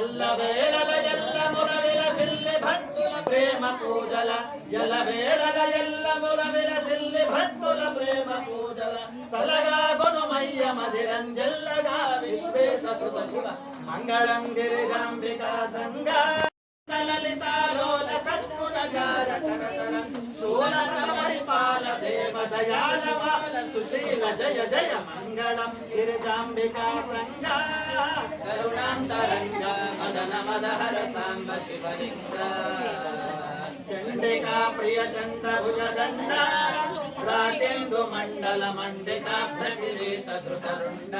ఎల్ల వేళల ఎల్ల మురవిల సిల్లి భక్తుల ప్రేమ పూజల ఎల్ల వేళల ఎల్ల మురవిల సిల్లి భక్తుల ప్రేమ పూజల సలగా గుణమయ్య మదిరంజల్లగా విశ్వేశ శుభ శివ మంగళం గిరిజాంబికా సంగా లలితాలోల సద్గుణ జార కరతర శూల పరిపాల దేవ దయాలవాల సుశీల జయ జయ మంగళం గిరిజాంబికా సంగా కరుణాంతరంగ మదన మదహర సాంబ శివలింగ. చండికా ప్రియ చండ భుజ దండ మండల మండితా భ్రకిరీత ధృతరుండ.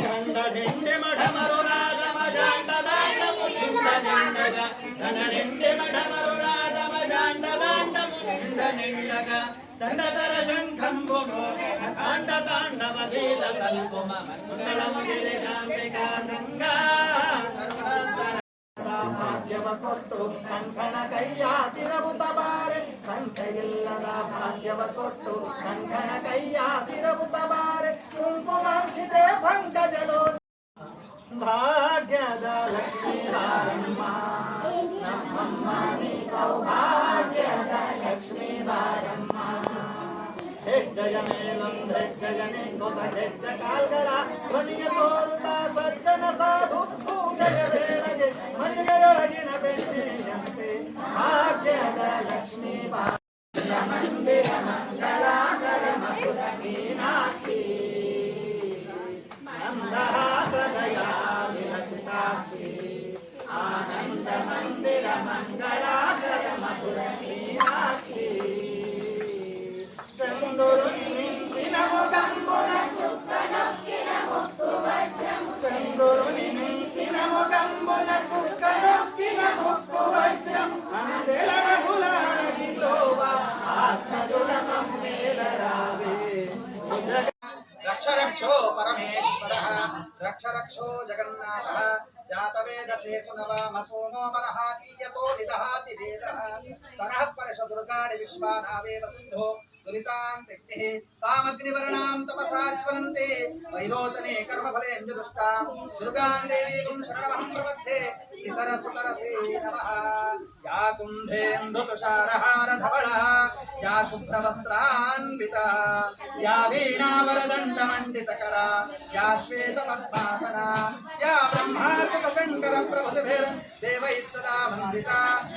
దండ నిండి మఢమరు రాజమ జాండ దాండము నిండ దండ నిండి మఢమరు రాజమ జాండ దాండము నిండ నిండగా. దండతర శంఖంబు కాండ తాండవ లీల సల్పుమ మంగళం గిరిజాంబికా సంగా ಭಾಗ್ಯವ ಕೊಟ್ಟು ಕಂಕಣ ಕೈಯ ತಿರವುತ ಬಾರೆ ಸಂಖ್ಯೆಯಿಲ್ಲದ ಭಾಗ್ಯವ ಕೊಟ್ಟು ಕಂಕಣ ಕೈಯ ತಿರವುತ ಬಾರೆ ಕುಂಕುಮಾಂಶಿತೆ ಪಂಕಜಲೋ ಭಾಗ್ಯದ ಲಕ್ಷ್ಮೀ ಹೆಜ್ಜೆಯ ಮೇಲೊಂದು ಹೆಜ್ಜೆಯ ನಿಂಗುತ್ತ ಹೆಜ್ಜೆ ಕಾಲ್ಗಳ ಧ್ವನಿಯ ತೋರುತ್ತಾ ಸಜ್ಜನ ಸಾಧು ಪೂಜೆಯ ವೇಳೆಗೆ ಮನೆಯೊಳಗಿನ ಬೆಳ್ಳಿಯಂತೆ ಭಾಗ್ಯದ ಲಕ್ಷ್ಮೀ ಬಾಲ ಮಂದಿರ ಮಂಗಳಾಕರ ಮಧುರ ಮೀನಾಕ್ಷಿ ಮಂದಹಾಸದಯಾ ವಿಲಸಿತಾಕ್ಷಿ ಆನಂದ ಮಂದಿರ ಮಂಗಳಾಕರ రక్ష రక్షో పరమేశ్వర రక్ష రక్షో జగన్నాథ జాతవేదసే సునవామ సోమో మనః నిదహాతి వేద సనః విశ్వానావేవ సింధో దురితాంతిక్తిః తామగ్నివర్ణాం తపసా జ్వలంతే వైరోచనే కర్మఫలేంజదుష్టాం దుర్గాం దేవీం శరణమహం ప్రపద్యే సితర సుతరసే నమః. యా కుంభేందు తుషారహార ధవళ యా శుభ్రవస్త్రాన్విత యా వీణావరదండ మండితకర యా శ్వేత పద్మాసన సదా వందిత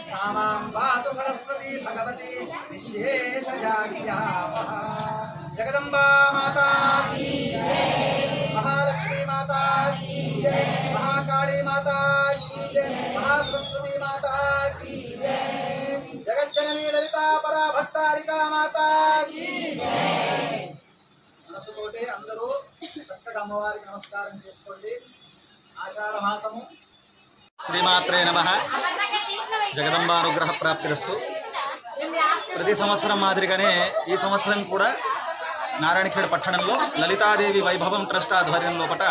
सा పాతు సరస్వతి భగవతి విశేషజాడ్యామః జగదంబా మాతా మహాలక్ష్మీ మాతా మహాకాళీ మాతా మహాసరస్వతి మాతా జగజ్జననీ లలితా పరా భట్టారికా మాతా అందరూ చక్కగా అమ్మవారికి నమస్కారం చేసుకోండి. ఆషాఢ మాసము శ్రీమాత్రే నమ. జగదంబానుగ్రహ ప్రాప్తిరస్తు ప్రతి సంవత్సరం మాదిరిగానే ఈ సంవత్సరం కూడా నారాయణఖేడ్ పట్టణంలో లలితాదేవి వైభవం ట్రస్ట్ ఆధ్వర్యం లోపట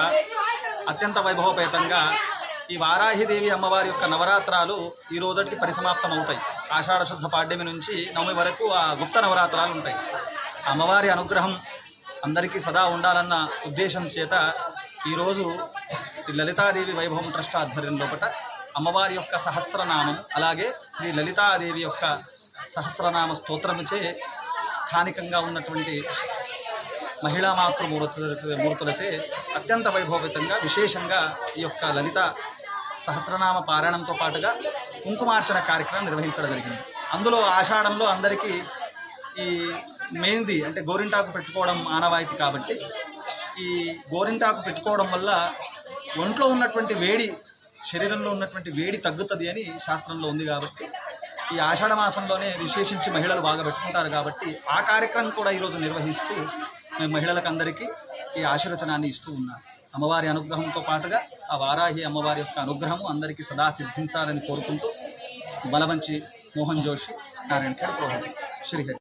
అత్యంత వైభవపేతంగా ఈ వారాహిదేవి అమ్మవారి యొక్క నవరాత్రాలు ఈ రోజటికి పరిసమాప్తం అవుతాయి ఆషాఢ శుద్ధ పాడ్యమి నుంచి నవమి వరకు ఆ గుప్త నవరాత్రాలు ఉంటాయి. అమ్మవారి అనుగ్రహం అందరికీ సదా ఉండాలన్న ఉద్దేశం చేత ఈరోజు ఈ లలితాదేవి వైభవం ట్రస్ట్ ఆధ్వర్యం లోపట అమ్మవారి యొక్క సహస్రనామం అలాగే శ్రీ లలితాదేవి యొక్క సహస్రనామ స్తోత్రముచే స్థానికంగా ఉన్నటువంటి మహిళా మాతృమూర్తుల మూర్తులచే అత్యంత వైభవితంగా విశేషంగా ఈ యొక్క లలిత సహస్రనామ పారాయణంతో పాటుగా కుంకుమార్చన కార్యక్రమం నిర్వహించడం జరిగింది. అందులో ఆషాఢంలో అందరికీ ఈ మెహందీ అంటే గోరింటాకు పెట్టుకోవడం ఆనవాయితీ కాబట్టి ఈ గోరింటాకు పెట్టుకోవడం వల్ల ఒంట్లో ఉన్నటువంటి వేడి శరీరంలో ఉన్నటువంటి వేడి తగ్గుతుంది అని శాస్త్రంలో ఉంది కాబట్టి ఈ ఆషాఢ మాసంలోనే విశేషించి మహిళలు బాగా పెట్టుకుంటారు కాబట్టి ఆ కార్యక్రమం కూడా ఈరోజు నిర్వహిస్తూ మేము మహిళలకు అందరికీ ఈ ఆశీర్వచనాన్ని ఇస్తూ ఉన్నాం. అమ్మవారి అనుగ్రహంతో పాటుగా ఆ వారాహి అమ్మవారి యొక్క అనుగ్రహము అందరికీ సదా సిద్ధించాలని కోరుకుంటూ బలవంచి మోహన్ జోషి నారాయణ ఖేడ్ శ్రీహరి.